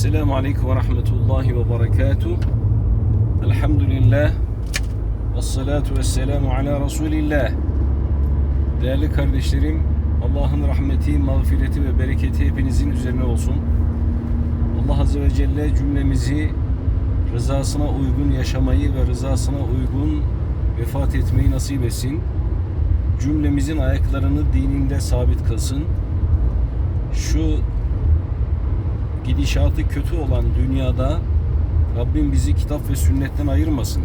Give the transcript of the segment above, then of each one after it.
Esselamu Aleyküm ve Rahmetullahi ve Berekatuh. Elhamdülillah. Ve salatu ve selamu ala Resulillah. Değerli kardeşlerim, Allah'ın rahmeti, mağfireti ve bereketi hepinizin üzerine olsun. Allah Azze ve Celle cümlemizi rızasına uygun yaşamayı ve rızasına uygun vefat etmeyi nasip etsin. Cümlemizin ayaklarını dininde sabit kılsın. Şu gidişatı kötü olan dünyada Rabbim bizi kitap ve sünnetten ayırmasın.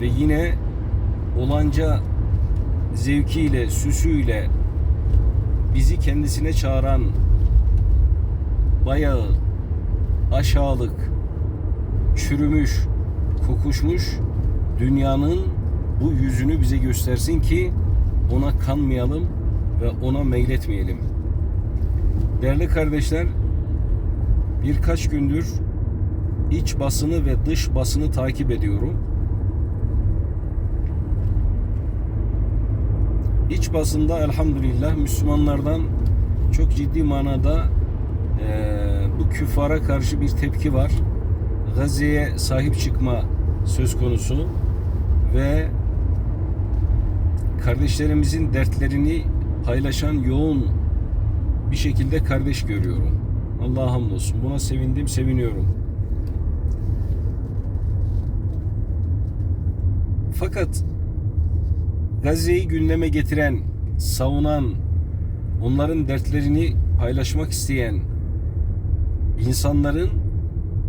Ve yine olanca zevkiyle, süsüyle bizi kendisine çağıran bayağı aşağılık, çürümüş, kokuşmuş dünyanın bu yüzünü bize göstersin ki ona kanmayalım ve ona meyletmeyelim. Değerli kardeşler, birkaç gündür iç basını ve dış basını takip ediyorum. İç basında elhamdülillah Müslümanlardan çok ciddi manada eee, bu küfara karşı bir tepki var. Gazze'ye sahip çıkma söz konusu ve kardeşlerimizin dertlerini paylaşan yoğun bir şekilde kardeş görüyorum. Allah'a hamdolsun. Buna sevindim, seviniyorum. Fakat Gazze'yi gündeme getiren, savunan, onların dertlerini paylaşmak isteyen insanların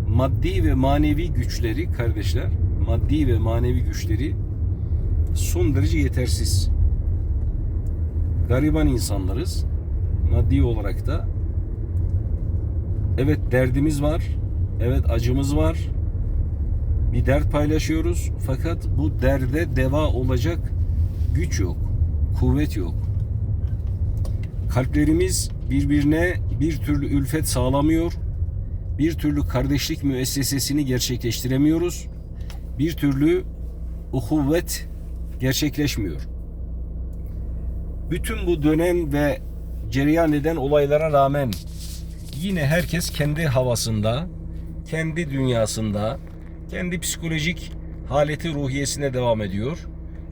maddi ve manevi güçleri kardeşler, maddi ve manevi güçleri son derece yetersiz. Gariban insanlarız. Maddi olarak da evet derdimiz var. Evet acımız var. Bir dert paylaşıyoruz. Fakat bu derde deva olacak güç yok. Kuvvet yok. Kalplerimiz birbirine bir türlü ülfet sağlamıyor. Bir türlü kardeşlik müessesesini gerçekleştiremiyoruz. Bir türlü uhuvvet gerçekleşmiyor. Bütün bu dönem ve cereyan eden olaylara rağmen yine herkes kendi havasında, kendi dünyasında, kendi psikolojik haleti ruhiyesine devam ediyor.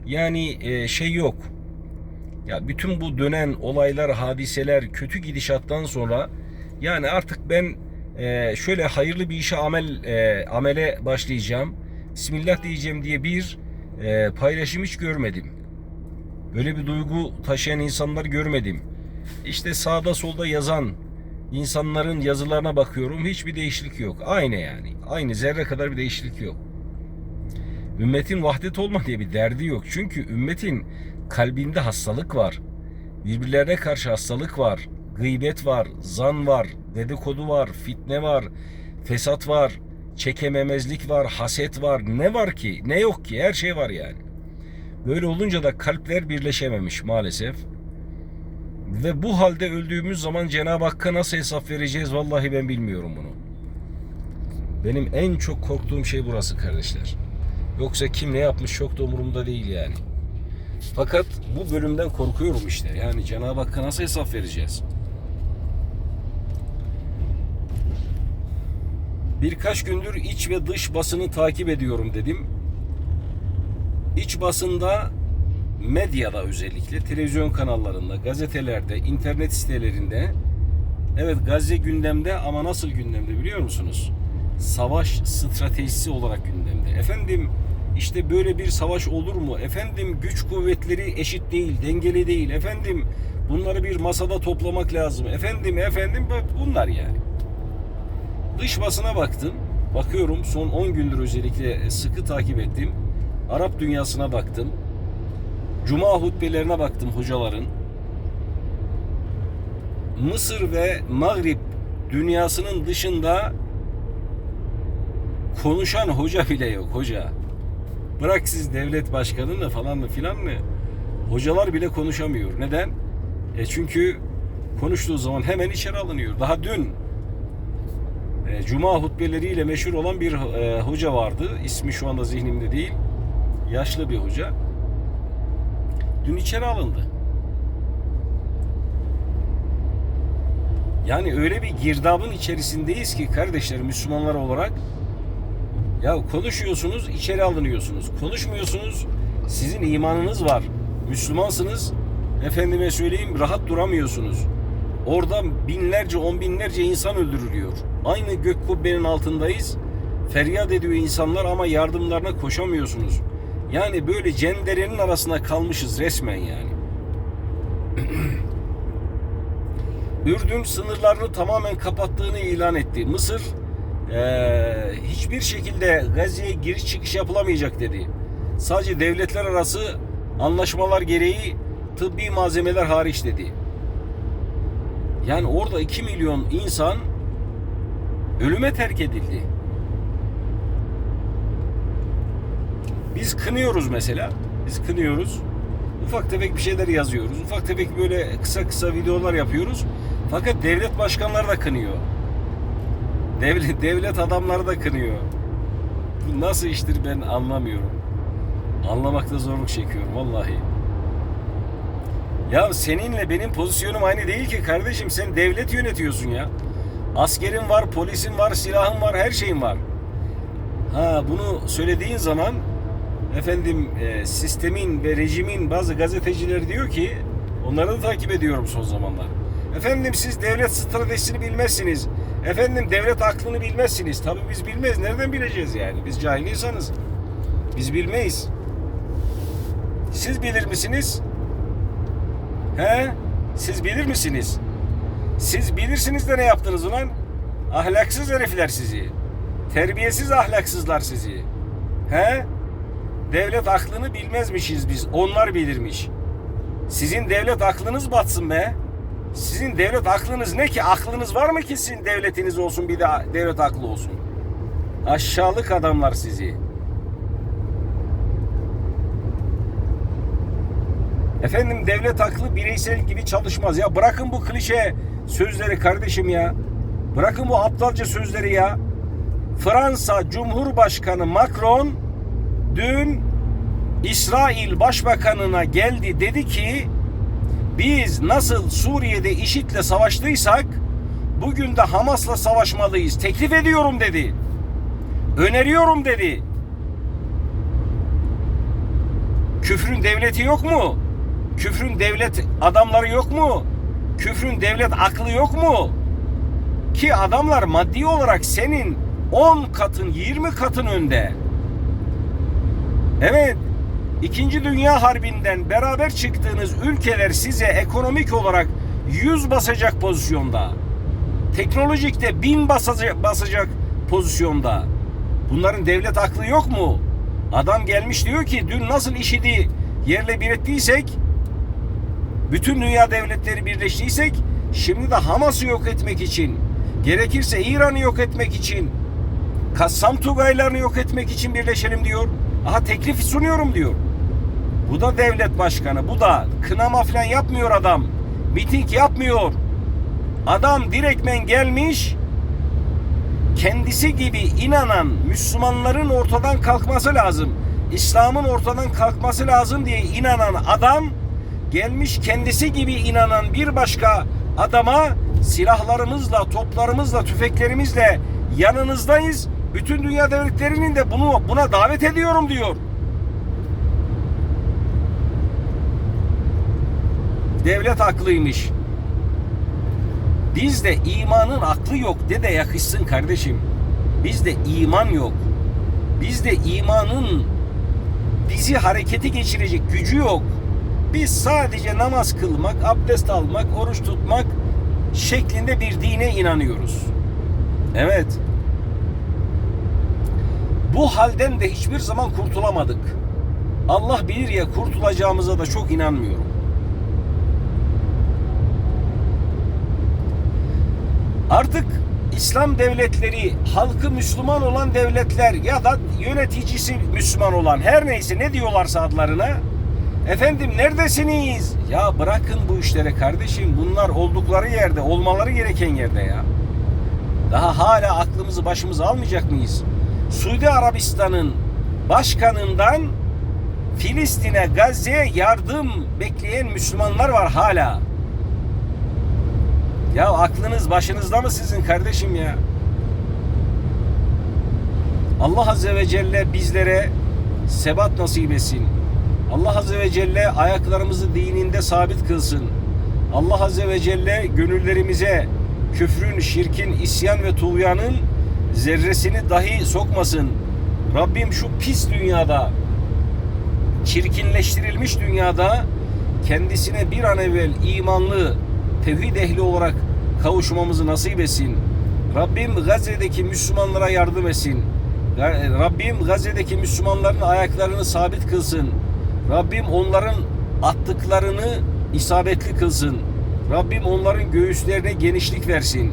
Yani e, şey yok. Ya bütün bu dönen olaylar, hadiseler, kötü gidişattan sonra yani artık ben e, şöyle hayırlı bir işe amel e, amele başlayacağım. Bismillah diyeceğim diye bir paylaşım hiç görmedim. Böyle bir duygu taşıyan insanlar görmedim. İşte sağda solda yazan insanların yazılarına bakıyorum. Hiçbir değişiklik yok. Aynı yani. Aynı zerre kadar bir değişiklik yok. Ümmetin vahdet olma diye bir derdi yok. Çünkü ümmetin kalbinde hastalık var. Birbirlerine karşı hastalık var. Gıybet var, zan var, dedikodu var, fitne var, fesat var, çekememezlik var, haset var. Ne var ki? Ne yok ki? Her şey var yani. Böyle olunca da kalpler birleşememiş maalesef. Ve bu halde öldüğümüz zaman Cenab-ı Hakk'a nasıl hesap vereceğiz vallahi ben bilmiyorum bunu. Benim en çok korktuğum şey burası kardeşler. Yoksa kim ne yapmış çok da umurumda değil yani. Fakat bu bölümden korkuyorum işte. Yani Cenab-ı Hakk'a nasıl hesap vereceğiz? Birkaç gündür iç ve dış basını takip ediyorum dedim. İç basında medyada özellikle televizyon kanallarında, gazetelerde, internet sitelerinde evet Gazze gündemde ama nasıl gündemde biliyor musunuz? Savaş stratejisi olarak gündemde. Efendim işte böyle bir savaş olur mu? Efendim güç kuvvetleri eşit değil, dengeli değil. Efendim bunları bir masada toplamak lazım. Efendim efendim bunlar yani. Dış basına baktım. Bakıyorum son 10 gündür özellikle sıkı takip ettim. Arap dünyasına baktım. Cuma hutbelerine baktım hocaların. Mısır ve Mağrip dünyasının dışında konuşan hoca bile yok hoca. Bırak siz devlet başkanını falan mı filan mı? Hocalar bile konuşamıyor. Neden? E çünkü konuştuğu zaman hemen içeri alınıyor. Daha dün e, Cuma hutbeleriyle meşhur olan bir e, hoca vardı. İsmi şu anda zihnimde değil. Yaşlı bir hoca. Dün içeri alındı. Yani öyle bir girdabın içerisindeyiz ki kardeşler Müslümanlar olarak ya konuşuyorsunuz içeri alınıyorsunuz. Konuşmuyorsunuz sizin imanınız var. Müslümansınız efendime söyleyeyim rahat duramıyorsunuz. Orada binlerce on binlerce insan öldürülüyor. Aynı gök kubbenin altındayız. Feryat ediyor insanlar ama yardımlarına koşamıyorsunuz. Yani böyle cenderenin arasında kalmışız resmen yani. Ürdün sınırlarını tamamen kapattığını ilan etti. Mısır eee, hiçbir şekilde Gazze'ye giriş çıkış yapılamayacak dedi. Sadece devletler arası anlaşmalar gereği tıbbi malzemeler hariç dedi. Yani orada 2 milyon insan ölüme terk edildi. Biz kınıyoruz mesela. Biz kınıyoruz. Ufak tefek bir şeyler yazıyoruz. Ufak tefek böyle kısa kısa videolar yapıyoruz. Fakat devlet başkanları da kınıyor. Devlet, devlet adamları da kınıyor. Bu nasıl iştir ben anlamıyorum. Anlamakta zorluk çekiyorum vallahi. Ya seninle benim pozisyonum aynı değil ki kardeşim. Sen devlet yönetiyorsun ya. Askerin var, polisin var, silahın var, her şeyin var. Ha bunu söylediğin zaman efendim e, sistemin ve rejimin bazı gazetecileri diyor ki onları da takip ediyorum son zamanlar. Efendim siz devlet stratejisini bilmezsiniz. Efendim devlet aklını bilmezsiniz. Tabii biz bilmeyiz. Nereden bileceğiz yani? Biz cahil insanız. Biz bilmeyiz. Siz bilir misiniz? He? Siz bilir misiniz? Siz bilirsiniz de ne yaptınız ulan? Ahlaksız herifler sizi. Terbiyesiz ahlaksızlar sizi. He? Devlet aklını bilmezmişiz biz. Onlar bilirmiş. Sizin devlet aklınız batsın be. Sizin devlet aklınız ne ki? Aklınız var mı ki sizin devletiniz olsun bir de devlet aklı olsun? Aşağılık adamlar sizi. Efendim devlet aklı bireysel gibi çalışmaz ya. Bırakın bu klişe sözleri kardeşim ya. Bırakın bu aptalca sözleri ya. Fransa Cumhurbaşkanı Macron dün İsrail Başbakanına geldi dedi ki biz nasıl Suriye'de IŞİD'le savaştıysak bugün de Hamas'la savaşmalıyız. Teklif ediyorum dedi. Öneriyorum dedi. Küfrün devleti yok mu? Küfrün devlet adamları yok mu? Küfrün devlet aklı yok mu? Ki adamlar maddi olarak senin 10 katın 20 katın önde. Evet. İkinci Dünya Harbi'nden beraber çıktığınız ülkeler size ekonomik olarak yüz basacak pozisyonda. Teknolojikte bin basacak, basacak pozisyonda. Bunların devlet aklı yok mu? Adam gelmiş diyor ki dün nasıl işidi yerle bir ettiysek bütün dünya devletleri birleştiysek şimdi de Hamas'ı yok etmek için gerekirse İran'ı yok etmek için Kassam Tugaylarını yok etmek için birleşelim diyor. Aha teklif sunuyorum diyor. Bu da devlet başkanı. Bu da kınama falan yapmıyor adam. Miting yapmıyor. Adam direktmen gelmiş kendisi gibi inanan Müslümanların ortadan kalkması lazım. İslam'ın ortadan kalkması lazım diye inanan adam gelmiş kendisi gibi inanan bir başka adama silahlarımızla, toplarımızla, tüfeklerimizle yanınızdayız. Bütün dünya devletlerinin de bunu buna davet ediyorum diyor. Devlet haklıymış. Bizde imanın aklı yok de de yakışsın kardeşim. Bizde iman yok. Bizde imanın bizi harekete geçirecek gücü yok. Biz sadece namaz kılmak, abdest almak, oruç tutmak şeklinde bir dine inanıyoruz. Evet. Bu halden de hiçbir zaman kurtulamadık. Allah bilir ya kurtulacağımıza da çok inanmıyorum. Artık İslam devletleri, halkı Müslüman olan devletler ya da yöneticisi Müslüman olan her neyse ne diyorlarsa adlarına efendim neredesiniz? Ya bırakın bu işlere kardeşim bunlar oldukları yerde, olmaları gereken yerde ya. Daha hala aklımızı başımıza almayacak mıyız? Suudi Arabistan'ın başkanından Filistin'e, Gazze'ye yardım bekleyen Müslümanlar var hala. Ya aklınız başınızda mı sizin kardeşim ya? Allah Azze ve Celle bizlere sebat nasip etsin. Allah Azze ve Celle ayaklarımızı dininde sabit kılsın. Allah Azze ve Celle gönüllerimize küfrün, şirkin, isyan ve tuğyanın zerresini dahi sokmasın. Rabbim şu pis dünyada, çirkinleştirilmiş dünyada kendisine bir an evvel imanlı, tevhid ehli olarak kavuşmamızı nasip etsin. Rabbim Gazze'deki Müslümanlara yardım etsin. Rabbim Gazze'deki Müslümanların ayaklarını sabit kılsın. Rabbim onların attıklarını isabetli kılsın. Rabbim onların göğüslerine genişlik versin.